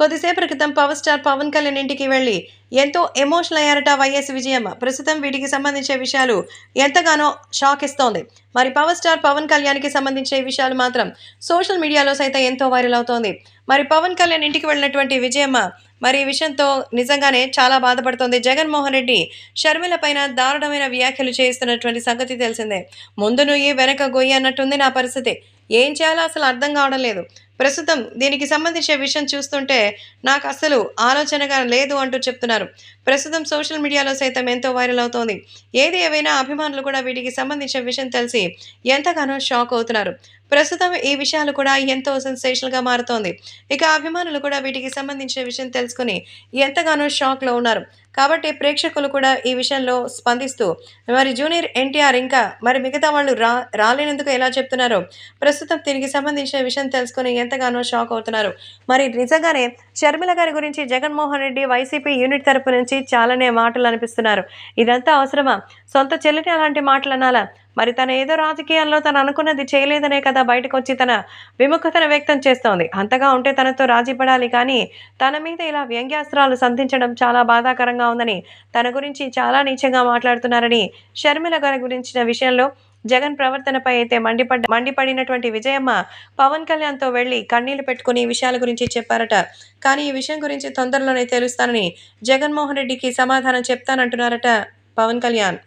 కొద్దిసేపటి క్రితం power star Pawan Kalyan ఇంటికి వెళ్ళి ఎంతో ఎమోషనల్ అయ్యారట వైఎస్ విజయమ్మ. ప్రస్తుతం వీటికి సంబంధించిన విషయాలు ఎంతగానో షాక్ ఇస్తోంది మరి పవర్ స్టార్ పవన్ కళ్యాణ్కి సంబంధించిన విషయాలు మాత్రం సోషల్ మీడియాలో సైతం ఎంతో వైరల్ అవుతోంది. మరి పవన్ కళ్యాణ్ ఇంటికి వెళ్ళినటువంటి విజయమ్మ మరి ఈ విషయంతో నిజంగానే చాలా బాధపడుతోంది. జగన్మోహన్ రెడ్డి షర్మిల పైన దారుణమైన వ్యాఖ్యలు చేస్తున్నటువంటి సంగతి తెలిసిందే. ముందు నుయ్యి వెనక గొయ్యి అన్నట్టుంది నా పరిస్థితి. ఏం చేయాలో అసలు అర్థం కావడం లేదు. ప్రస్తుతం దీనికి సంబంధించిన విషయం చూస్తుంటే నాకు అసలు ఆలోచనగా లేదు అంటూ చెప్తున్నారు. ప్రస్తుతం సోషల్ మీడియాలో సైతం ఎంతో వైరల్ అవుతోంది. ఏది ఏవైనా అభిమానులు కూడా వీటికి సంబంధించిన విషయం తెలిసి ఎంతగానో షాక్ అవుతున్నారు. ప్రస్తుతం ఈ విషయాలు కూడా ఎంతో సెన్సేషనల్గా మారుతోంది. ఇక అభిమానులు కూడా వీటికి సంబంధించిన విషయం తెలుసుకుని ఎంతగానో షాక్లో ఉన్నారు. కాబట్టి ప్రేక్షకులు కూడా ఈ విషయంలో స్పందిస్తూ మరి జూనియర్ ఎన్టీఆర్ ఇంకా మరి మిగతా వాళ్ళు రా రాలేనందుకు ఎలా చెప్తున్నారో ప్రస్తుతం దీనికి సంబంధించిన విషయం తెలుసుకుని ఎంతగానో షాక్ అవుతున్నారు. మరి నిజంగానే షర్మిల గారి గురించి జగన్మోహన్ రెడ్డి వైసీపీ యూనిట్ తరపు నుంచి చాలానే మాటలు అనిపిస్తున్నారు. ఇదంతా అవసరమా? సొంత చెల్లిని అలాంటి మాటలు అనాలా మరి తన ఏదో రాజకీయాల్లో తను అనుకున్నది చేయలేదనే కదా బయటకు వచ్చి తన విముఖతను వ్యక్తం చేస్తోంది. అంతగా ఉంటే తనతో రాజీ పడాలి కానీ తన మీద ఇలా వ్యంగ్యాస్త్రాలు సంధించడం చాలా బాధాకరంగా ఉందని తన గురించి చాలా నీచంగా మాట్లాడుతున్నారని షర్మిల గారి గురించిన విషయంలో జగన్ ప్రవర్తనపై అయితే మండిపడ్డ మండిపడినటువంటి విజయమ్మ పవన్ కళ్యాణ్తో వెళ్ళి కన్నీళ్ళు పెట్టుకుని ఈ విషయాల గురించి చెప్పారట. కానీ ఈ విషయం గురించి తొందరలోనే తెలుస్తానని జగన్మోహన్ రెడ్డికి సమాధానం చెప్తానంటున్నారట పవన్ కళ్యాణ్.